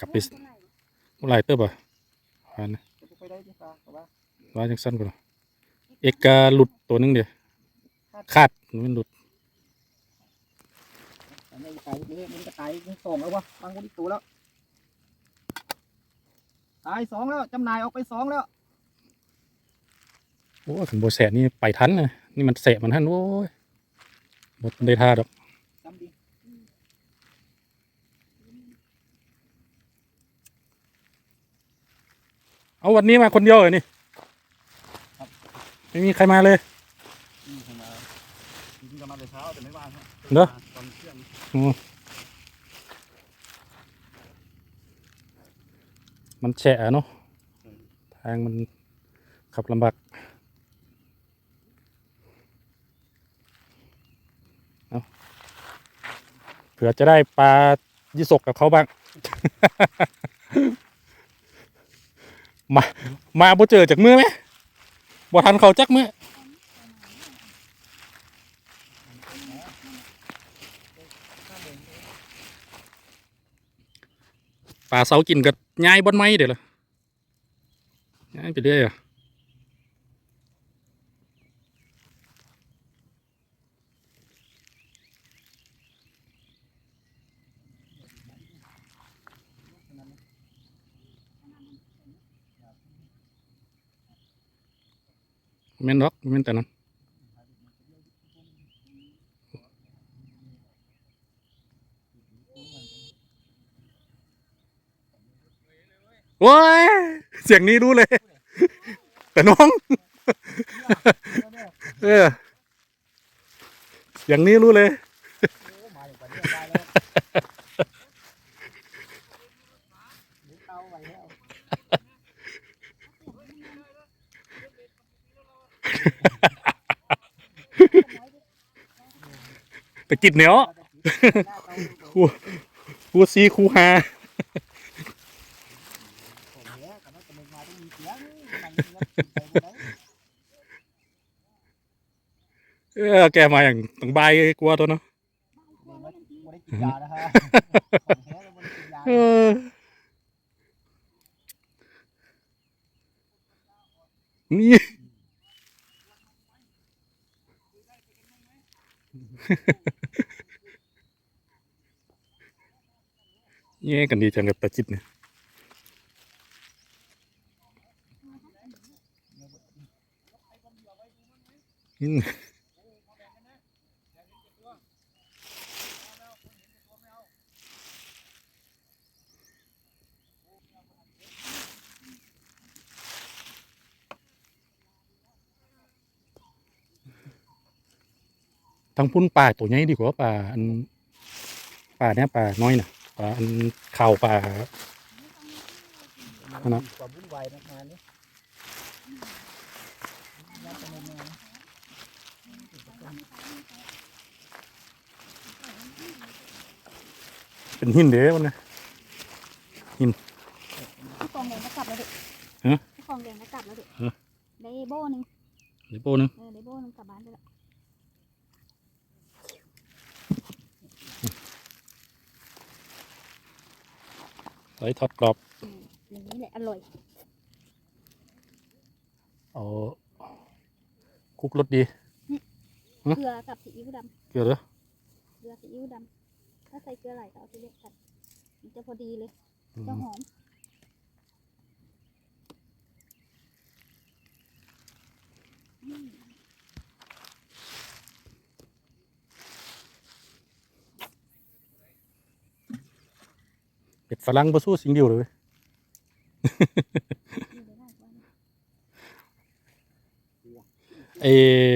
กลับไปเมื่อไหรเติบอะว่านะจะไปได้ที่ฟ้าแต่ว่าว่าจังสั้นกว่าเอกกาหลุดตัวหนึงเดียวคาดมันหลุดอันนี้ตายนี่มันจะตายสองแล้ววะบางคนอีกตัวแล้วตายสองแล้วจำหน่ายออกไปสองแล้วโอ้ถึงโบแสนี่ไปทันนะนี่มันเสะมันทันโอ้ยหมดได้ท่าดอก จำดี เอาวันนี้มาคนเดียวเลยนี่ไม่มีใครมาเลยอืมผมมาจริงๆก็มาแต่เช้าแต่ไม่ว่างฮะเหรอตอนเที่ยงมันแฉะเนาะทางมันขับลำบากเอาเผื่อจะได้ปลายี่สกกับเขาบ้าง มามาบ่เจอจากมือไหมบ่ทันเขาจักมือปลาเสากินกับย้ายบนไม้เดี๋ยวละย้ายไปเรื่อยอะ แม่นดอกแม่นแต่นั้นโอ้ยเสียงนี้รู้เลย แต่น้อง เออเสียงนี้รู้เลย โอ้มาอย่างวันนี้ได้แล้วหรือเตาไปแล้ว แต่กิดเหนียวคูคูซีคูฮาเนี้ยแต่ว่าจะมึงมาต้ออแกมาอย่างตังใบกลัวตัวเนาะไม่กินยานะฮะของแท้ก็ไม่ได้กินยา เออนี่ แย่กันดีจังกับตาจิตเนี่ยอืม ทั้งพุ่นป่าตัวใหญ่ดีกว่าป่าอันป่าเนี้ยป่าน้อยน่ะป่าอันข่าวป่าอันนั้นความวุ่นวายมากๆเนี่ยน่าจะไม่มาเป็นหินเด้มันนะพี่ฟองแดงก็กลับแล้วดิฮะพี่ฟองแดงก็กลับแล้วดิฮะได้โบ้หนึงเดี๋ยวโป้นึงเออได้โบ้หนึงกลับบ้านไปแล้ว ใส่ทอดกรอบอืมอย่างนี้แหละอร่อย เอาคลุกรสดีฮะเกลือกับซีอิ๊วดเกลือเหรอำเกลือซีอิ๊วดำถ้าใส่เกลือไหลก็เอาที่เล็กกันมันจะพอดีเลยอืจะมหอม เป็ดฝรั่งบ่สู้สิ่งเดียวเลยเว้ยนี่เดี๋ยวได้ก่อนเอ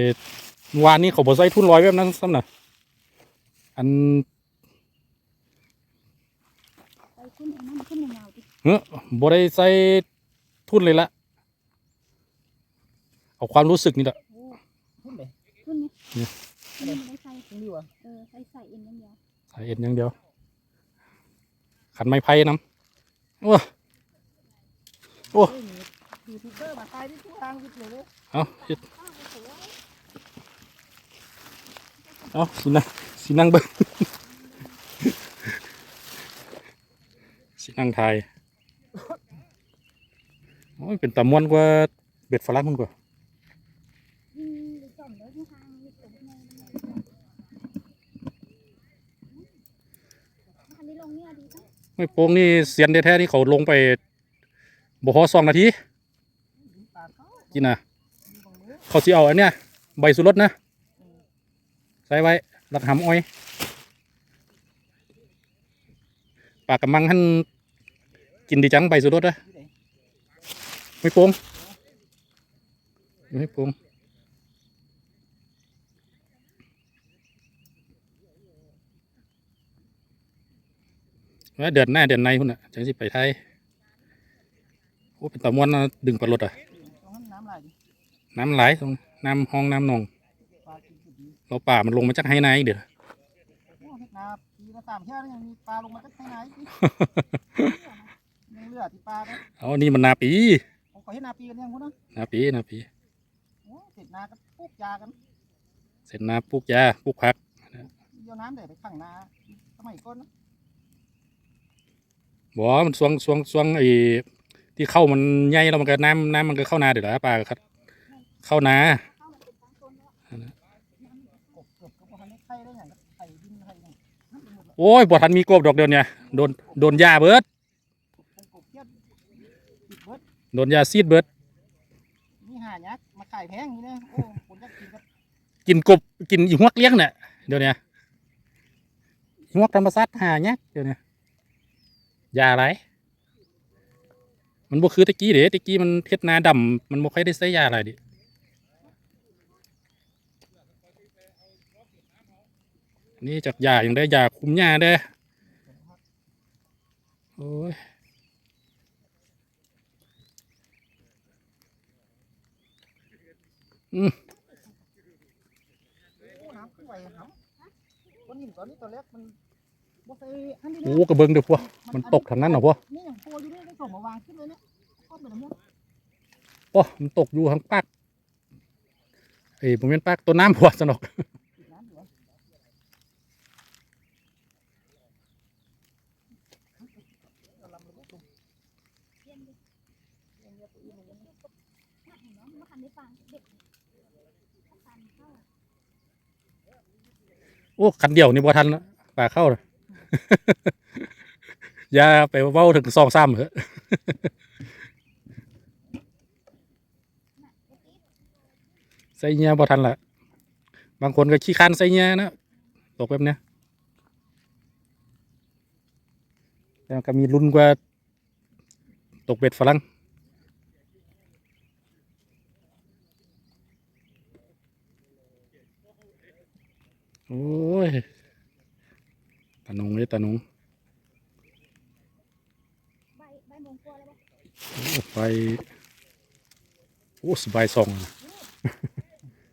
อเมื่อวานนี้เขาบ่ใส่ทุนร้อยแบบนั้นซ้ำน่ะอันไปขึ้นไอ้นั่นขึ้นยาวๆดิเฮ้อบ่ได้ใส่ทุนเลยละเอาความรู้สึกนี่แหละโอ้ขึ้นเลยขึ้นไหมเนี่ยขึ้นไม่ได้ใส่ขึ้นดีวะเออใส่ใส่เอ็นอย่างเดียวใส่เอ็นอย่างเดียว ขันไม้ไผ่น้ำโอ้โอ้ยูทูบเบอร์มาตายที่ทุกทางวิทย์เลยเอาเอาสินั่งสินั่งเบิ่งสินั่งไทยโอ้ยเป็นตะมวนกว่าเบ็ดฝรั่งมันกว่าอันนี้ลงเนี่ยดีปะ ไม่โป้งนี่เสียนแท้ๆนี่เขาลงไปบ่พอสองนาทีกินนะมีบาเขาสิเอาอันเนี้ยใบสุรสนะ ใส่ไว้รัดหำอ้อย ปากกำมังท่านกินดีจังใบสุรสนะไหนไม่โป้งไม่โป้ง ว่าเดือนหน้าเดือนในพุ่นน่ะจังสิไปไทยโอ้เป็นตะมวนนะดึงปลาลดอะตรงนั้นน้ำไหลดิน้ำไหลตรงน้ำห้องน้ำหนองปลากินสุดดีเราป่ามันลงมาจากไฮไนอีกเดี๋ยวโอ้เฮ็ดนาปีละสามเที่ยวยังมีปลาลงมาจากไหนอีกยังเหลือที่ปลาเด้อเอานี่มันนาปีผมขอเฮ็ดนาปีกันยังพุ่นเนาะนาปีนาปีโอ้เสร็จนาก็ปลูกยากัน เสร็จนาปลูกยาปลูกผักเดี๋ยวน้ำได้ไปขังนาสมัยก่อนเนาะ บอกว่ามันสวงสวงสวงไอ้ที่เข้ามันใหญ่แล้วมันก็น้ำน้ำมันก็เข้านาเดี๋ยวละป่าก็เข้านาเข้ามาเป็นทางต้นแล้วกบเกือบก็บ่ทันได้ไข่ได้อย่างก็ไข่ดินไข่หยังนั่นเป็นหมดละโอ้ยบ่ทันมีกบดอกเดียวเนี่ยโดนโดนยาเบิดกบกบเทียบติดเบิดโดนยาซีดเบิดนี่หายักษ์มาขายแพงอย่างนี้นะโอ้คนจะกินก็กินกบกินอีหวกเลี้ยงเนี่ยเดี๋ยวเนี้ยอีหวกธรรมชาติหาเนี่ยเดี๋ยวเนี้ ยาอะไร มันบ่คือตะกี้เด้ตะกี้มันเทศนาดำมันบ่ค่อยได้ใช้ยาอะไรดินี่จากยาอย่างได้ยาคุมหญ้าได้โอ้ยอ้น้ำขึ้นไหวครับคนหินตอนนี้ตัวเล็กมันบ่เคยอันนี้ โอ้กระเบิงเดี๋ยวพวกมันตกทางนั้นเหรอพวกนี่อย่างโอยู่นี่ได้ส่งมาวางขึ้นเลยเนี่ยก็เหมือนเนี้ยโอ้มันตกอยู่ทางปากเอ้ผมเป็นปากตัวน้ำพวสนอกติดน้ำอยู่วดลงเย็นองโอ้คันเดียวนี่บ่ทันละปลาเข้าเลย อย่าไปเว้าถึงสองซ้ำเหอะใส่เงี้ยบ่ทันละบางคนก็ขี้คันใส่เงี้ยนะตกแบบเนี้ยแต่ก็มีลุ้นกว่าตกเบ็ดฝรั่งโอ้ย นงเลยตาหนงใบใบมงกัวแล้วปะโอ้ไปโอ้สบายสองอะ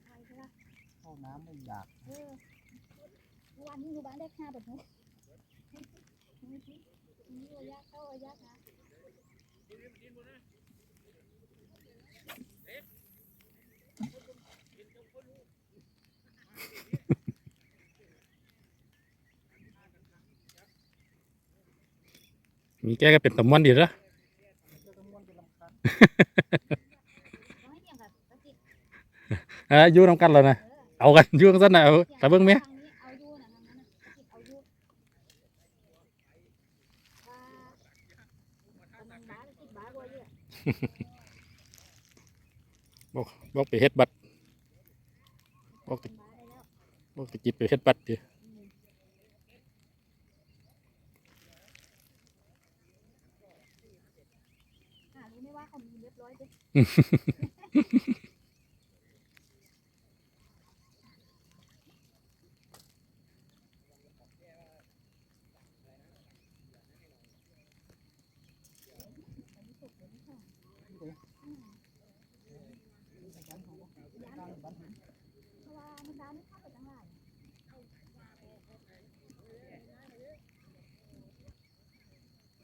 ใบใช่ปะเข้าน้ำไม่อยากเออวันนี้อยู่บ้านได้ห้าแบบนี้นี่ระยะเข้าระยะนะ มีแกก็เป็นตะมวนดีแล้ว เจ้าตะมวนเป็นลำคาญ ร้อยเดียวกับตะกิด อ่ะอยู่นำกันแล้วนะ เออ เอากันอยู่กันซะนะเอาแต่เบิ่งไหม ทางนี้เอาอยู่นะนั่นนะกิดเอาอยู่ว่าตำนานบ้ากิดบ้าบัวเยอะ บอกบอกไปเฮ็ดบัตรบอกตะ บ้าได้แล้ว บอกตะกี้ไปเฮ็ดบัตรดิ ปตั้งหลาย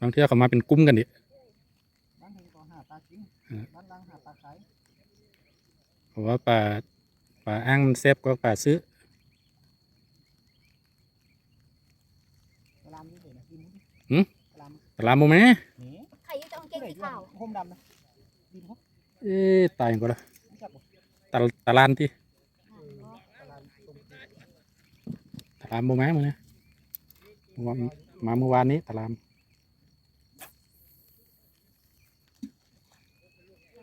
บางเที่ยเขามาเป็นกลุ่มกันดิ บ้านเฮงก็หาปลากิน อืม บ้านล่างหาปลาขายเพราะว่าปลาปลาอ้างมันแซ่บกว่าปลาซื้อเวลานี้เดี๋ยวนะกินหืมเวลามันตลามบ่แม่นี่ใครอยู่จะเอาเกงเฮ้ยสีขาวโฮมดำนะดินครับเอ๊ะตายก่อนละรู้จักบ่ตะตะลานที่ตลาดตรงตะลามบ่แม่มื้อนี้ว่ามาเมื่อวานนี้ตะลาม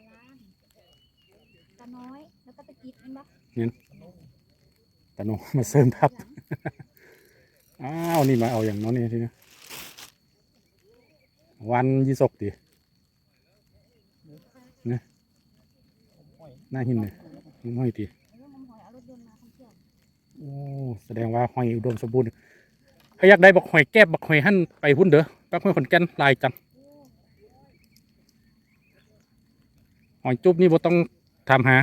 ตะลาน ตะน้อยแล้วก็ตะกิดเห็นปะตะโนมาเสริมทับ อ้าวนี่มาเอาอย่างน้อยนี่ทีนี้วันยี่สกดิห้อยหน้าหินเลยน้ำห้อยตีเรื่องน้ำหอยเอารถยนต์มาท่องเที่ยวโอ้แสดงว่าหอยอุดมสมบูรณ์ถ้าอยากได้บักหอยแก้บบักหอยหั่นไปหุ้นเด้อบักหอยขอนแก่นหลายจังหอยจุ๊บนี่บ่ต้อง ทำหา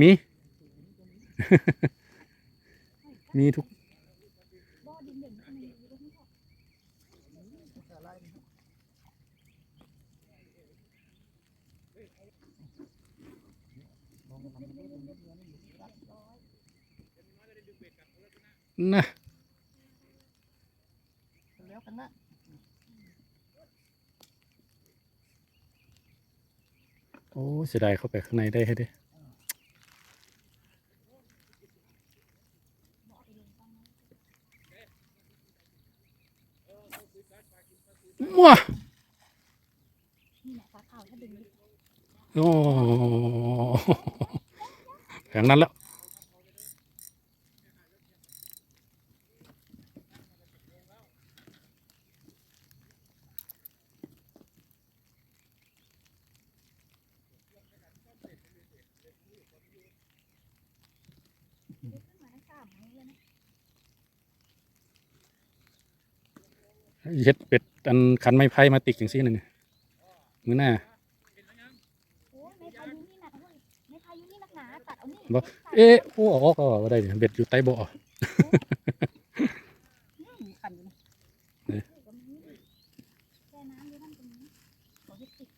มี มีทุกเนอยู่ตรงนี้ก่อนตลาดนี่นะ แล้วกันนะ โอ้เสียดายเข้าไปข้างในได้ให้ดิมั่วนี่แหละปลาขาวถ้าโอ้แข็งนั้นแล้ว ขึ้นมาทั้งสามมื้อเลยนะ เฮ็ดเป็ดอันคันไม้ไผ่มาติกอย่างซี่หนึ่งมือหน้าโอ้ยไม่พายุนี่หนักเว้ยไม่พายุนี่หนักหนาตัดเอานี่บ่เอ๊ะโอ้ออกก็ว่าได้เนี่ยเบ็ดอยู่ใต้เบ่อ มีคันอยู่นะ แช่น้ำอยู่นั่นตรงนี้ขอให้ติด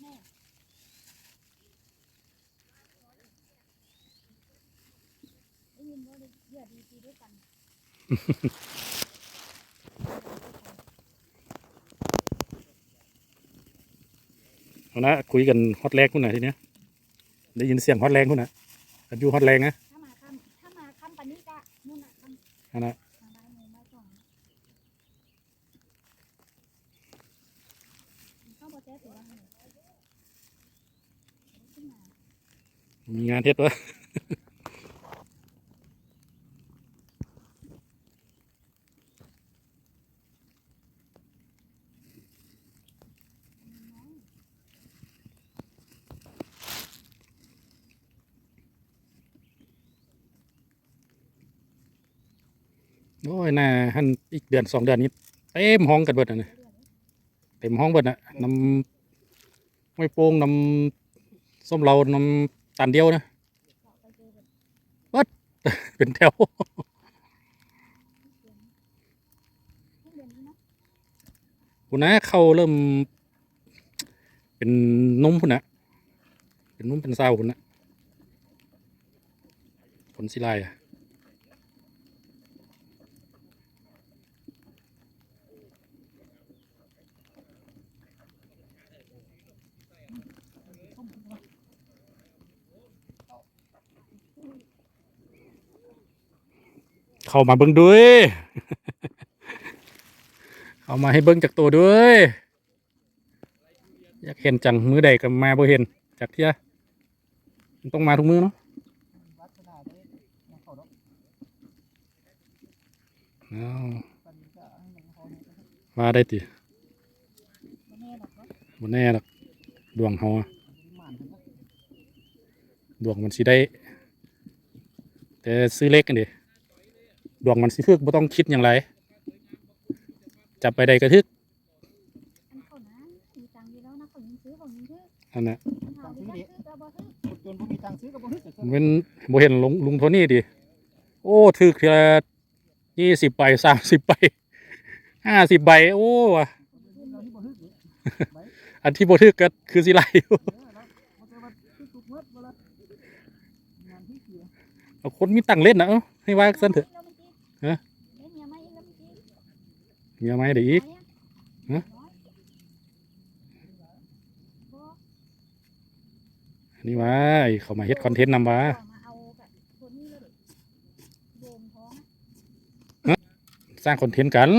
แม่ได้ยินว่า เหยื่อดีตีด้วยกันเอานะคุยกันฮอตแรงคุณน่ะทีเนี้ยได้ยินเสียงฮอตแรงคุณน่ะอันอยู่ฮอตแรงนะถ้ามาค่ำถ้ามาค่ำปานนี้ก็นู่นน่ะค่ำอันน่ะมาได้โมงได้สองเข้าบอแจ๊ถือว่าไงขึ้นมามีงานเฮ็ดวะ โอ้ยน่าหันอีกเดือนสองเดือนนี้เต็มห้องกันเบิดนะเต็มห้องเบิดอะน้ำไม่โป่งน้ำส้มเราน้ำตันเดียวนะเราไปเป็นแถวเดือนนี้เนาะคุณนะเขาเริ่ม เป็นนุ่มพุ่นนะเป็นนุ่มเป็นเศร้าพุ่นนะผลสิลายอะ เข้ามาเบิ้งด้วยเข้ามาให้เบิ้งจากตัวด้วย อยากเห็นจังมือใดก็มาบ่เห็นจากเที่ยต้องมาทุกมือเนาะมาเขาดอกอ้าวาเนี่ยก็มาได้ติไม่แน่หรอกว่าบ่แน่หรอกดวงเฮาอดวงมันสิได้ แต่ซื้อเล็กกันดิ ดวงมันสิทึกบ่ต้องคิดอย่างไรจับไปใดกระทึกอันเขานะมีตังค์อยู่แล้วนะเขายิงซื้อเขายิงซื้ออันน่ะปัญหาที่นั่นคือก็บ่ซื้อจนบ่มีตังค์ซื้อก็บ่ฮึกก็เว้นบ่เห็นลุงลุงโทนี่ดิโอ้ถึกเทื่อยี่สิบใบสามสิบใบห้าสิบใบโอ้ว่ะเราที่บ่ฮึกอยู่อันที่บ่ถึกก็คือสิไลอยู่เออแล้วบ่เจอว่าฮึกทุกมื้องานที่เกี่ยวเอาคนมีตังค์เล่นนะเอ้าให้ว่าซั่นเถอะ ฮะเล่นเมียไหงื่อไหมเดี๋ยวอีกฮะน้อยบ่อันนี่ว่าไอ้เขามาเฮ็ดคอนเทนต์นำว่าเอามาเอาแบบตัวนี้เลยดิโยมท้องอะสร้างคอนเทนต์กัน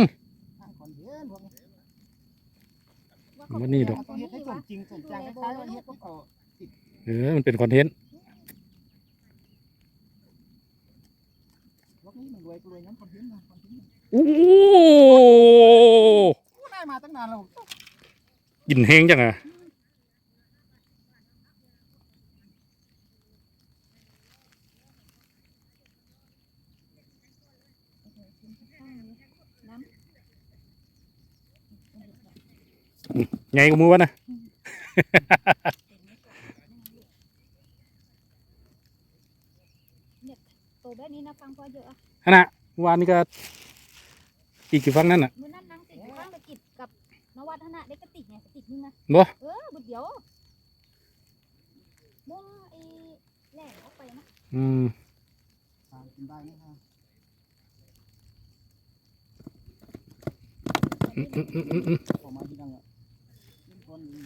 วันนี่ดอกเออมันเป็นคอนเทนต์ พว กนี้มันรวยรวยน้ำคอนเทนต์นะคอนเทนต์โอ้โหกูได้มาตั้งนานแล้วกินเฮงจังอะไงกูมือวะนะำ ตัวแบบนี้นะฟังพอเยอะอะฮะนะเมื่อวานนี้ก็อีกกี่ฟังนั่นน่ะมื่อนั้นนางติดอยู่ข้างตะกิดกับนวัฒนะได้กระติกไงกระติกนึงนะบ่เออบุดเดียวมุ่งไอ้แหล่ออกไปนะอืมทานกินได้ไหมครับอืมอืมอืมอืมอืมออกมาที่ดังอะเป็นคนนี้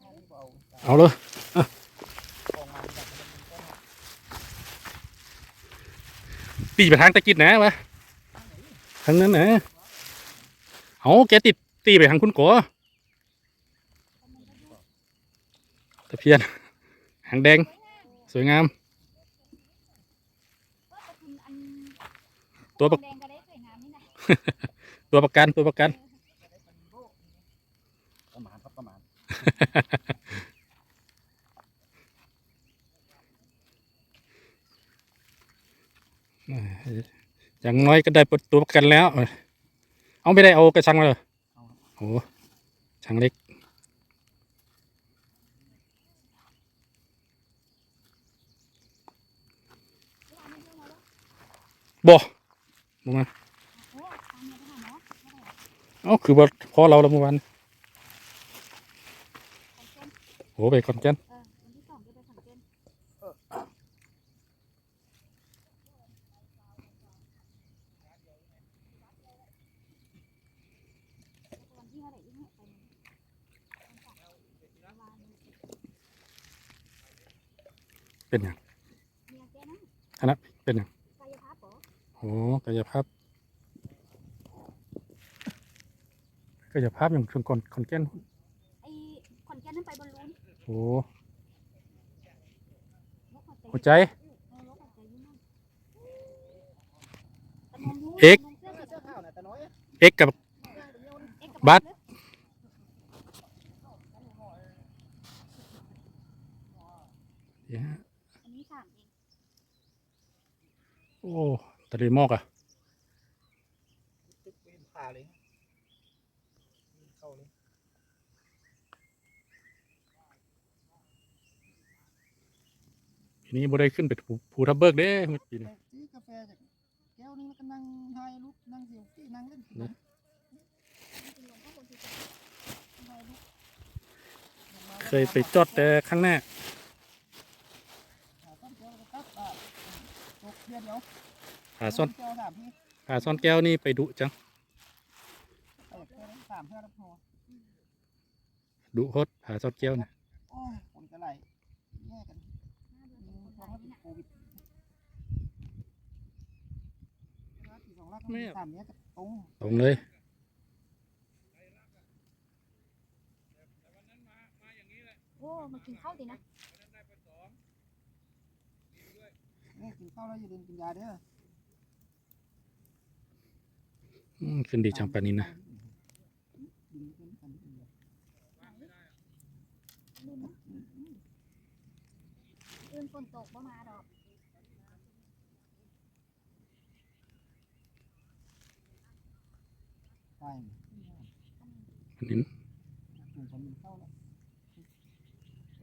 เอาเอาเอาเลย ออกมาจากเป็นคน ตีไปทางตะกิดนะวะทางนั้นนะเอาแกติดตีไปทางคุณกัวตะเพียน หางแดง สวยงาม ตัวประแดงก็ได้สวยงามนี่นะตัวประกันตัวประกันประมาณครับประมาณ อย่างน้อยก็ได้ตัวประกันแล้ว เอาไม่ได้เอากระชังมาเลยโอ้ชังเล็ก บ่มาโอ้ตามเมียไปหาหมอเอ้าคือว่าพอเราแล้วเมื่อวานของเส้นโอ้ไปคอนแก่น เออวันที่สองจะไปของเส้นวัน ที่เท่าไหร่ที่เนี่ยไปเนี่ยวันเสาร์วันนี้เป็นอย่างเมียแกนะคณะเป็นอย่างกายภาพเหรอโอ้กายภาพกายภาพอย่างเชิงคอนคอนแก่นไอ้ขอนแก่นนั่นไปบอลลูนโอ้รถขอนแก่นหัวใจเออรถขอนแก่นอยู่นั่นแต่มองดูเอ็กซ์มองเสื้อเสื้อข้าวน่ะแต่น้อยอะเอ็กกับเอ็กซ์ บัสอันนี้สามเองโอ้ทะเลหมอกอะาเลยเข้าเลยทีนี้บ่ได้ขึ้นไปภูภูทับเบิกเด้เมื่อกี้นี่ซื้อกาแฟจากแก้วนึงแล้วก็นั่งถ่ายรูปนั่งเซลฟี่นั่งเล่น เคยไปจอดแต่ข้างหน้าหาต้นแก้วแล้วก็ตัดอะตกเพียนเดี๋ยวหาซ่อนแก้วสามพี่หาซ่อนแก้วนี่ไปดุจังดุโคตรหาซ่อนแก้วนะโอ้ยคนแก้วนะตรงเลย โอ้ มากินข้าวดินะนี่กินข้าวแล้วอย่าลืมกินยาเด้ออืมขึ้นดีจังปานนี้นะดึงขึ้นกันเดียวลืมนะลืมฝนตกบ่มาดอกใช่อันนี้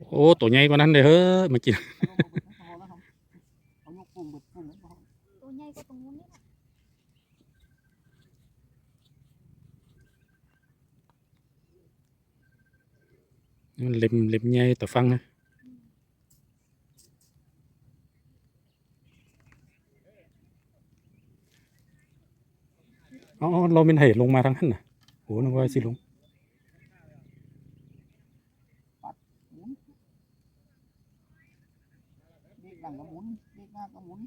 โอ้ตัวใหญ่กว่านั้นเลยเฮ้ยมากินก็นเล็มเล็มใหญ่ต่อฟังนะอ๋อเราเป็นเหตุลงมาทั้งนั้นน่ะโหนึกว่าสิลง น้าก็หมุน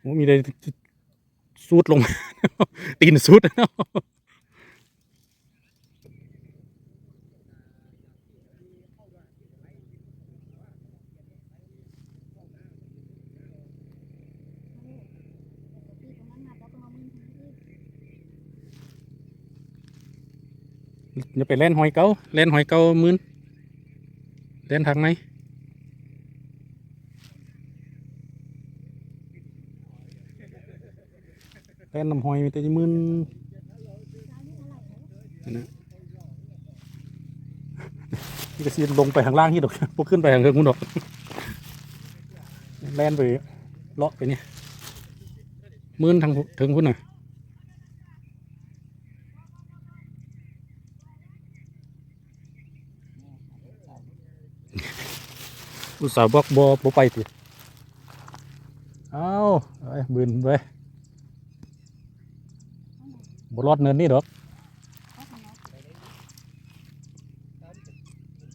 โอ้มีแต่สูดลง ตีนสูดตีตรงนั้นมาแล้วก็มามึงทางนี้อย่าไปเล่นหอยเก้าเล่นหอยเก้ามื่นเล่นทางไหนเล่ นน้ำหอยมีแต่มื่นร้านนะนี่ก็ซีลงไปข้างล่างที่ดอกพวกขึ้นไปข้างเทิงคุณดอกแล่นไปเลาะไปนี่มื่นทางถึงคุณน่ะอุตส่าห์บอกบอไปติเอาไอ้ยบืนไป บรอดเนินนี่ดอก เขาทำแล้ว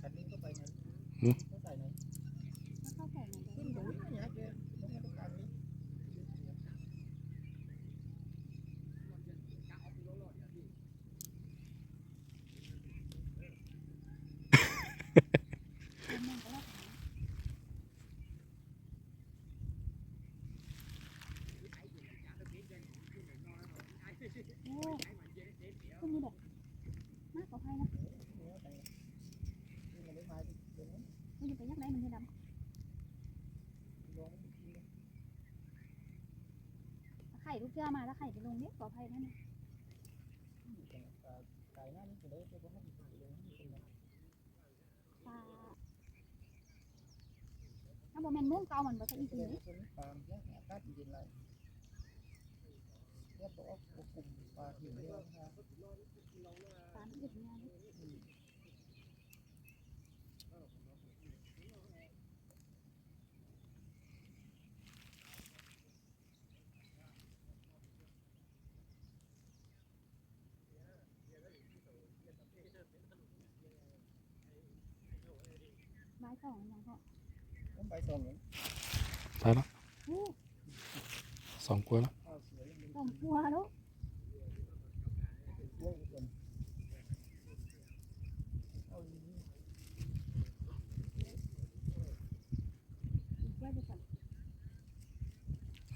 คันนี้ก็ไปไง หืม เขาใส่ไหน แล้วเข้าใส่ไหนกัน ขึ้น เดี๋ยว เดี๋ยวเนี่ยเดี๋ยวต้องให้ตรงกลางนี้ เป็นแม่งก็ได้โอ้ขึ้นนี่แบบมากกว่าใครนะ นี่มันไม่มาดิเดี๋ยวนี้ ไม่ได้ไปยักไหนมันจะดำ ลองอีกทีนึง ไข่ลูกเจ้ามาแล้วไข่ไปลงเนี้ยปลอดภัยนั่นนะไก่หน้านี้จะได้จะได้ให้อีกทีนึงนี่เป็นไงปลาถ้าบ่แม่นมุ่งเก่ามันบ่ใช่อีกนี้ปลาเนี่ยอากาศเย็นไรเนี่ยบอกว่าควบคุมปลาหิวเนี่ยนะปลาอึดงานนี่ สองอย่างก็ต้องไปส่งเนี่ยตายแล้วโอ้สองกล้วยแล้วข้าวสวยมันสองตัวแล้ว กล้วยอีกคนเอาอีกนี่อีกว่าจะสั่น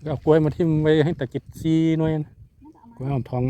ก็เอากล้วยมาทิ่มไว้ให้ตะกิดซีหน่อยนะนั่นก็เอามากล้วยหอมทอง